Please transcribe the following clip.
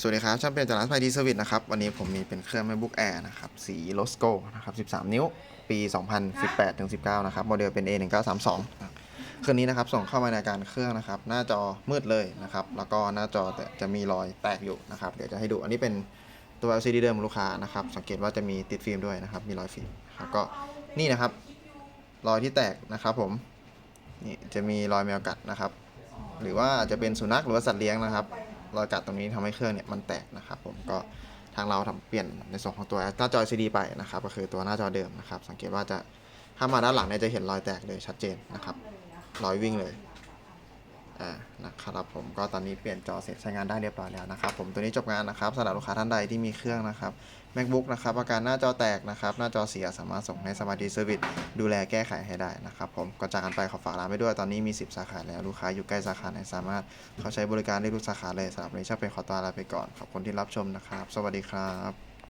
สวัสดีครับช่างเป็นจากร้านไฟดีเซอร์วิสนะครับ วันนี้ผมมีเป็นเครื่อง MacBook Air นะครับ สีโลสโกนะครับ 13 นิ้ว ปี 2018ถึง19 นะครับ โมเดลเป็น A1932 เครื่องนี้นะครับ ส่งเข้ามาในการเครื่องนะครับ หน้าจอมืดเลยนะครับ แล้วก็หน้าจอจะมีรอยแตกอยู่นะครับ เดี๋ยวจะให้ดู อันนี้เป็นตัว LCD เดิมลูกค้านะครับ สังเกตว่าจะมีติดฟิล์มด้วยนะครับ มีรอยฟิล์มครับก็นี่นะครับ รอยที่แตกนะครับผม นี่จะมีรอยแมวกัดนะครับ หรือว่าจะเป็นสุนัขหรือว่าสัตว์เลี้ยงนะครับ รอยกัดตรงนี้ทำให้เครื่องเนี่ยมันแตกนะครับผมก็ทางเราทำเปลี่ยนในส่วนของตัวหน้าจอ LCD ไปนะครับก็คือตัวหน้าจอเดิมนะครับสังเกตว่าจะถ้ามาด้านหลังเนี่ยจะเห็นรอยแตกเลยชัดเจนนะครับรอยวิ่งเลย อ่านะครับผมก็ตอนนี้เปลี่ยนจอเสร็จใช้งานได้เรียบร้อยแล้วนะครับผมตัวนี้จบงานนะครับสำหรับลูกค้าท่านใดที่มีเครื่องนะครับ MacBook นะครับอาการหน้าจอแตกนะครับ หน้าจอเสียสามารถส่งให้สมาร์ทดีเซอร์วิสดูแลแก้ไขให้ได้นะครับผมก็จากกันไปขอฝากร้านไปด้วยตอนนี้มี 10 สาขาแล้วลูกค้าอยู่ใกล้สาขาไหนสามารถเข้าใช้บริการได้ทุกสาขาเลยสำหรับวันนี้ช่างเป็นขอตัวลาไปก่อนขอบคุณที่รับชมนะครับ สวัสดีครับ